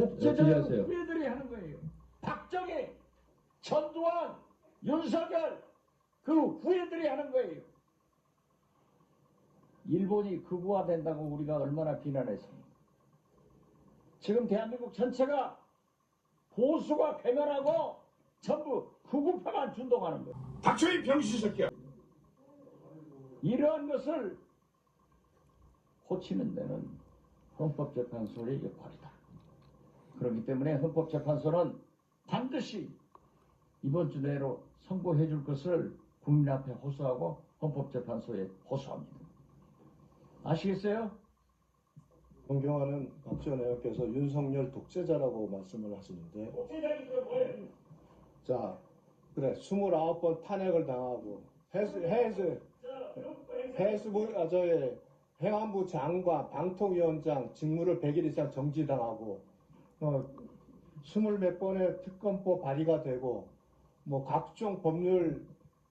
독재자는 하세요? 후예들이 하는 거예요. 박정희, 전두환, 윤석열 그 후예들이 하는 거예요. 일본이 극우화 된다고 우리가 얼마나 비난했습니까? 지금 대한민국 전체가 보수가 괴멸하고 전부 극우파만 준동하는 거예요. 박정희 병신 새끼야. 이러한 것을 고치는 데는 헌법재판소의 역할이다. 그렇기 때문에 헌법재판소는 반드시 이번 주 내로 선고해 줄 것을 국민 앞에 호소하고 헌법재판소에 호소합니다. 아시겠어요? 존경하는 박지원 의원께서 윤석열 독재자라고 말씀을 하시는데 독재자니 그 뭐예요? 자 그래 29번 탄핵을 당하고 해수 해수 해수부 아 저의 행안부 장관 방통위원장 직무를 100일 이상 정지당하고 어 스물 몇 번의 특검법 발의가 되고 뭐 각종 법률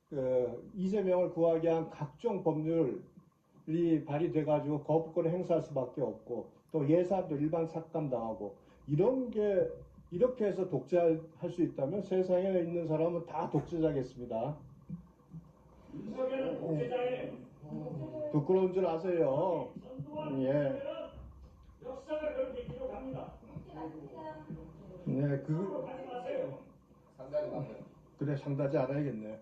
그 이재명을 구하기 위한 각종 법률이 발의돼 가지고 거부권을 행사할 수밖에 없고 또 예산도 일반 삭감 당하고 이런 게 이렇게 해서 독재할 수 있다면 세상에 있는 사람은 다 독재자겠습니다. 윤석열은 독재자예요. 부끄러운 줄 아세요. 예. 역사가 그렇게. 네, 그 마세요. 그래 상다지 알아야겠네.